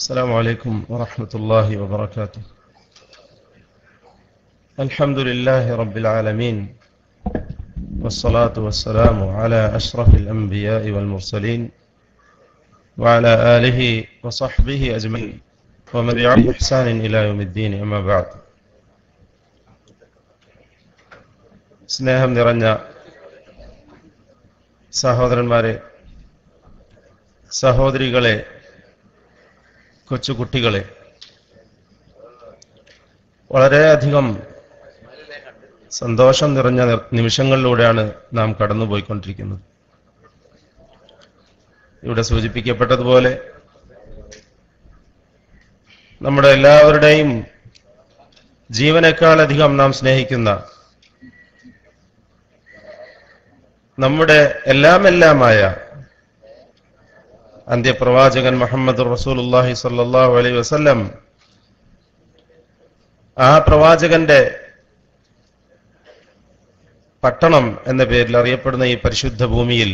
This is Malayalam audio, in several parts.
السلام عليكم ورحمة الله وبركاته الحمد لله رب العالمين والصلاة والسلام على أشرف الأنبياء والمرسلين وعلى آله وصحبه أجمعين ومن تبعهم بإحسان إلى يوم الدين أما بعد സ്നേഹം നിറഞ്ഞ സഹോദരന്മാരെ സഹോദരികളെ കൊച്ചുകുട്ടികളെ വളരെയധികം സന്തോഷം നിറഞ്ഞ നിമിഷങ്ങളിലൂടെയാണ് നാം കടന്നുപോയിക്കൊണ്ടിരിക്കുന്നത്. ഇവിടെ സൂചിപ്പിക്കപ്പെട്ടതുപോലെ നമ്മുടെ എല്ലാവരുടെയും ജീവനേക്കാളധികം നാം സ്നേഹിക്കുന്ന നമ്മുടെ എല്ലാം എല്ലാമായ അന്ത്യപ്രവാചകൻ മുഹമ്മദ് റസൂലുള്ളാഹി സല്ലാഹു അലൈ വസല്ലം ആ പ്രവാചകന്റെ പട്ടണം എന്ന പേരിൽ അറിയപ്പെടുന്ന ഈ പരിശുദ്ധ ഭൂമിയിൽ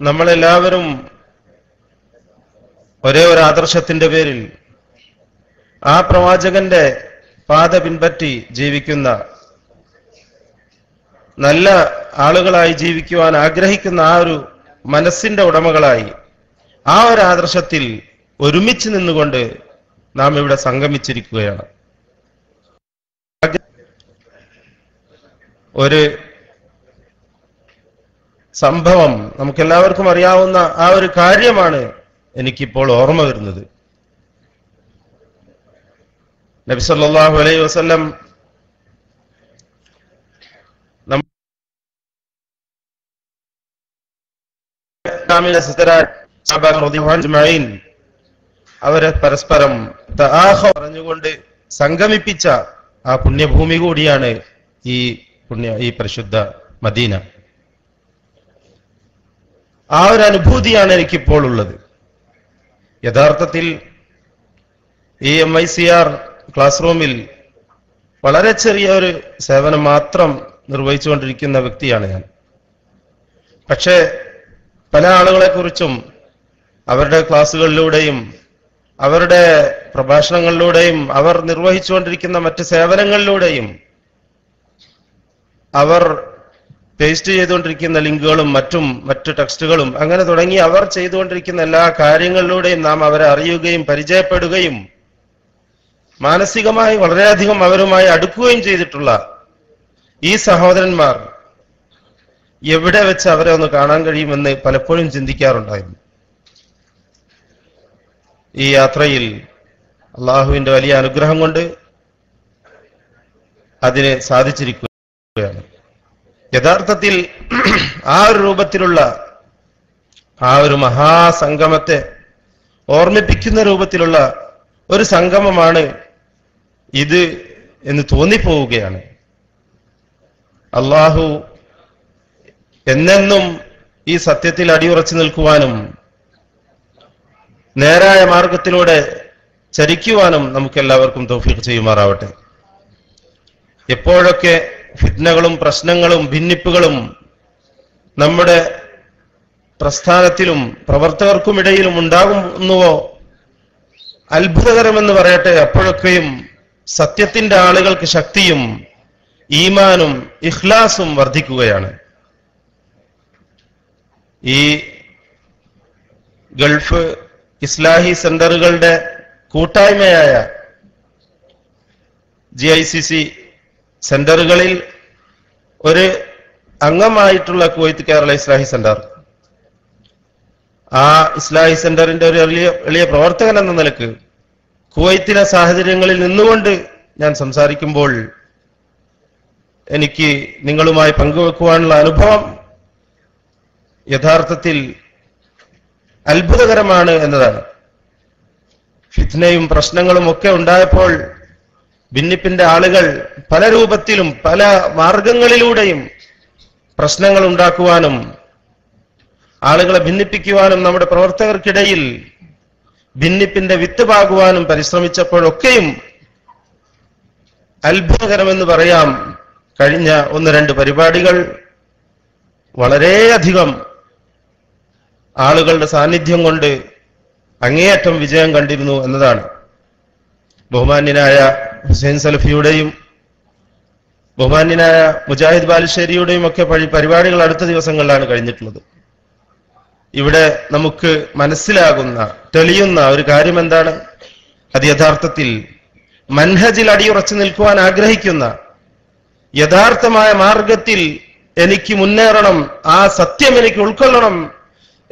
നമ്മളെല്ലാവരും ഒരേ ഒരു ആദർശത്തിന്റെ പേരിൽ ആ പ്രവാചകന്റെ പാത പിൻപറ്റി ജീവിക്കുന്ന നല്ല ആളുകളായി ജീവിക്കുവാൻ ആഗ്രഹിക്കുന്ന ആ ഒരു മനസ്സിന്റെ ഉടമകളായി ആ ഒരു ആദർശത്തിൽ ഒരുമിച്ച് നിന്നുകൊണ്ട് നാം ഇവിടെ സംഗമിച്ചിരിക്കുകയാണ്. ഒരു സംഭവം നമുക്കെല്ലാവർക്കും അറിയാവുന്ന ആ ഒരു കാര്യമാണ് എനിക്കിപ്പോൾ ഓർമ്മ വരുന്നത്. നബി സല്ലല്ലാഹു അലൈഹി വസല്ലം ഇസ്ലാമിലെ അജ്മഈൻ അവരെ പരസ്പരം പറഞ്ഞുകൊണ്ട് സംഗമിപ്പിച്ച ആ പുണ്യഭൂമി കൂടിയാണ് ഈ പുണ്യ ഈ പരിശുദ്ധ മദീന. ആ ഒരു അനുഭൂതിയാണ് എനിക്കിപ്പോൾ ഉള്ളത്. യഥാർത്ഥത്തിൽ ഈ M I C R class റൂമിൽ വളരെ ചെറിയ ഒരു സേവനം മാത്രം നിർവഹിച്ചുകൊണ്ടിരിക്കുന്ന വ്യക്തിയാണ് ഞാൻ. പക്ഷേ പല ആളുകളെ കുറിച്ചും അവരുടെ ക്ലാസ്സുകളിലൂടെയും അവരുടെ പ്രഭാഷണങ്ങളിലൂടെയും അവർ നിർവഹിച്ചുകൊണ്ടിരിക്കുന്ന മറ്റ് സേവനങ്ങളിലൂടെയും അവർ പേസ്റ്റ് ചെയ്തുകൊണ്ടിരിക്കുന്ന ലിങ്കുകളും മറ്റും മറ്റു ടെക്സ്റ്റുകളും അങ്ങനെ തുടങ്ങി അവർ ചെയ്തുകൊണ്ടിരിക്കുന്ന എല്ലാ കാര്യങ്ങളിലൂടെയും നാം അവരെ അറിയുകയും പരിചയപ്പെടുകയും മാനസികമായി വളരെയധികം അവരുമായി അടുക്കുകയും ചെയ്തിട്ടുള്ള ഈ സഹോദരന്മാർ എവിടെ വെച്ച് അവരെ ഒന്ന് കാണാൻ കഴിയുമെന്ന് പലപ്പോഴും ചിന്തിക്കാറുണ്ടായിരുന്നു. ഈ യാത്രയിൽ അള്ളാഹുവിന്റെ വലിയ അനുഗ്രഹം കൊണ്ട് അതിന് സാധിച്ചിരിക്കുകയാണ്. യഥാർത്ഥത്തിൽ ആ ഒരു രൂപത്തിലുള്ള ആ ഒരു മഹാസംഗമത്തെ ഓർമ്മിപ്പിക്കുന്ന രൂപത്തിലുള്ള ഒരു സംഗമമാണ് ഇത് എന്ന് തോന്നിപ്പോവുകയാണ്. അള്ളാഹു എന്നെന്നും ഈ സത്യത്തിൽ അടിയുറച്ചു നിൽക്കുവാനും നേരായ മാർഗത്തിലൂടെ ചരിക്കുവാനും നമുക്കെല്ലാവർക്കും തൗഫീഖ് ചെയ്യുമാറാവട്ടെ. എപ്പോഴൊക്കെ ഫിത്നകളും പ്രശ്നങ്ങളും ഭിന്നിപ്പുകളും നമ്മുടെ പ്രസ്ഥാനത്തിലും പ്രവർത്തകർക്കുമിടയിലും ഉണ്ടാകുന്നുവോ? അത്ഭുതകരമെന്ന് പറയട്ടെ അപ്പോഴൊക്കെയും സത്യത്തിന്റെ ആളുകൾക്ക് ശക്തിയും ഈമാനും ഇഖ്ലാസും വർദ്ധിക്കുകയാണ്. ഈ ഗൾഫ് ഇസ്ലാഹി സെന്ററുകളുടെ കൂട്ടായ്മയായ ജി ഐ സി സി സെന്ററുകളിൽ ഒരു അംഗമായിട്ടുള്ള കുവൈത്ത് കേരള ഇസ്ലാഹി സെന്റർ. ആ ഇസ്ലാഹി സെന്ററിന്റെ ഒരു വലിയ എളിയ പ്രവർത്തകൻ എന്ന നിലയ്ക്ക് കുവൈത്തിലെ സാഹചര്യങ്ങളിൽ നിന്നുകൊണ്ട് ഞാൻ സംസാരിക്കുമ്പോൾ എനിക്ക് നിങ്ങളുമായി പങ്കുവെക്കുവാനുള്ള അനുഭവം യഥാർത്ഥത്തിൽ അത്ഭുതകരമാണ് എന്നതാണ്. ഫിത്നയും പ്രശ്നങ്ങളും ഒക്കെ ഉണ്ടായപ്പോൾ ഭിന്നിപ്പിന്റെ ആളുകൾ പല രൂപത്തിലും പല മാർഗങ്ങളിലൂടെയും പ്രശ്നങ്ങൾ ഉണ്ടാക്കുവാനും ആളുകളെ ഭിന്നിപ്പിക്കുവാനും നമ്മുടെ പ്രവർത്തകർക്കിടയിൽ ഭിന്നിപ്പിന്റെ വിത്ത് പാകുവാനും പരിശ്രമിച്ചപ്പോഴൊക്കെയും അത്ഭുതകരമെന്ന് പറയാം കഴിഞ്ഞ ഒന്ന് രണ്ട് പരിപാടികൾ വളരെയധികം ആളുകളുടെ സാന്നിധ്യം കൊണ്ട് അങ്ങേയറ്റം വിജയം കണ്ടിരുന്നു എന്നതാണ്. ബഹുമാന്യനായ ഹുസൈൻ സലഫിയുടെയും ബഹുമാന്യനായ മുജാഹിദ് ബാലുശ്ശേരിയുടെയും ഒക്കെ പരിപാടികൾ അടുത്ത ദിവസങ്ങളിലാണ് കഴിഞ്ഞിട്ടുള്ളത്. ഇവിടെ നമുക്ക് മനസ്സിലാകുന്ന തെളിയുന്ന ഒരു കാര്യം എന്താണ് അത് യഥാർത്ഥത്തിൽ മൻഹജിൽ അടിയുറച്ചു നിൽക്കുവാൻ ആഗ്രഹിക്കുന്ന യഥാർത്ഥമായ മാർഗത്തിൽ എനിക്ക് മുന്നേറണം ആ സത്യം എനിക്ക് ഉൾക്കൊള്ളണം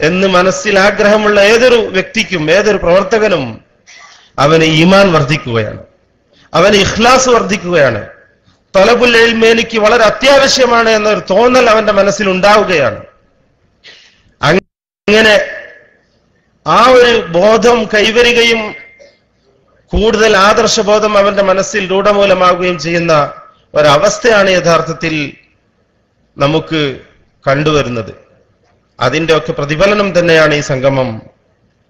എന്ന് മനസ്സിൽ ആഗ്രഹമുള്ള ഏതൊരു വ്യക്തിക്കും ഏതൊരു പ്രവർത്തകനും അവന് ഈമാൻ വർദ്ധിക്കുകയാണ്. അവന് ഇഖ്ലാസ് വർദ്ധിക്കുകയാണ്. തലബുൽ ഇൽമ് എനിക്ക് വളരെ അത്യാവശ്യമാണ് എന്നൊരു തോന്നൽ അവന്റെ മനസ്സിൽ ഉണ്ടാവുകയാണ്. അങ്ങനെ ആ ഒരു ബോധം കൈവരികയും കൂടുതൽ ആദർശബോധം അവന്റെ മനസ്സിൽ രൂഢമൂലമാവുകയും ചെയ്യുന്ന ഒരവസ്ഥയാണ് യഥാർത്ഥത്തിൽ നമുക്ക് കണ്ടുവരുന്നത്. അതിന്റെ ഒക്കെ പ്രതിഫലനം തന്നെയാണ് ഈ സംഗമം.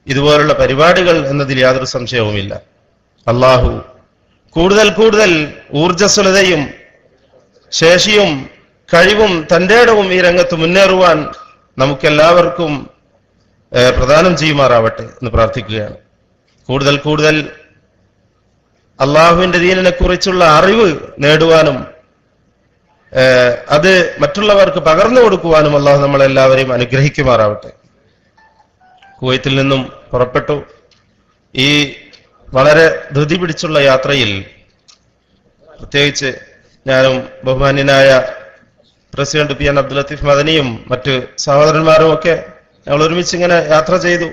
ഇതുപോലുള്ള പരിപാടികൾ എന്നതിൽ യാതൊരു സംശയവുമില്ല. അള്ളാഹു കൂടുതൽ കൂടുതൽ ഊർജസ്വലതയും ശേഷിയും കഴിവും തന്റെ ഇടവും ഈ രംഗത്ത് മുന്നേറുവാൻ നമുക്കെല്ലാവർക്കും പ്രദാനം ചെയ്യുമാറാവട്ടെ എന്ന് പ്രാർത്ഥിക്കുകയാണ്. കൂടുതൽ കൂടുതൽ അള്ളാഹുവിന്റെ ദീനിനെ കുറിച്ചുള്ള അറിവ് നേടുവാനും അത് മറ്റുള്ളവർക്ക് പകർന്നു കൊടുക്കുവാനും അള്ളാഹു നമ്മളെല്ലാവരെയും അനുഗ്രഹിക്കുമാറാവട്ടെ. കുവൈത്തിൽ നിന്നും പുറപ്പെട്ടു. ഈ വളരെ ധൃതി പിടിച്ചുള്ള യാത്രയിൽ പ്രത്യേകിച്ച് ഞാനും ബഹുമാന്യനായ president P N Abdul Latheef മദനിയും മറ്റ് സഹോദരന്മാരും ഒക്കെ ഞങ്ങൾ ഒരുമിച്ച് ഇങ്ങനെ യാത്ര ചെയ്തു.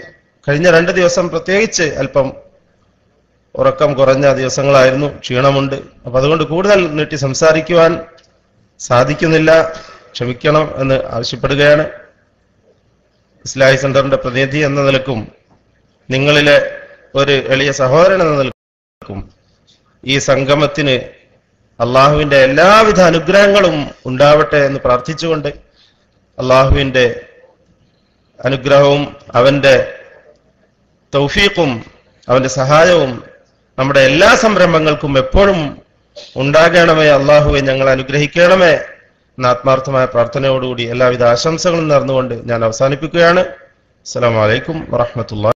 കഴിഞ്ഞ രണ്ട് ദിവസം പ്രത്യേകിച്ച് അല്പം ഉറക്കം കുറഞ്ഞ ദിവസങ്ങളായിരുന്നു. ക്ഷീണമുണ്ട്. അപ്പൊ അതുകൊണ്ട് കൂടുതൽ നീട്ടി സംസാരിക്കുവാൻ സാധിക്കുന്നില്ല ക്ഷമിക്കണം എന്ന് ആവശ്യപ്പെടുകയാണ്. ഇസ്ലാഹി സെന്ററിന്റെ പ്രതിനിധി എന്ന നിലക്കും നിങ്ങളിലെ ഒരു എളിയ സഹോദരൻ എന്ന നിലക്കും ഈ സംഗമത്തിന് അള്ളാഹുവിന്റെ എല്ലാവിധ അനുഗ്രഹങ്ങളും ഉണ്ടാവട്ടെ എന്ന് പ്രാർത്ഥിച്ചുകൊണ്ട് അള്ളാഹുവിന്റെ അനുഗ്രഹവും അവന്റെ തൗഫീഖും അവന്റെ സഹായവും നമ്മുടെ എല്ലാ സംരംഭങ്ങൾക്കും എപ്പോഴും ഉണ്ടാകണമേ അള്ളാഹുവെ ഞങ്ങൾ അനുഗ്രഹിക്കണമേ. എന്ന ആത്മാർത്ഥമായ പ്രാർത്ഥനയോടുകൂടി എല്ലാവിധ ആശംസകളും നേർന്നുകൊണ്ട് ഞാൻ അവസാനിപ്പിക്കുകയാണ്. അസ്സാം വലൈക്കും വറഹ്മത്തുള്ളാഹി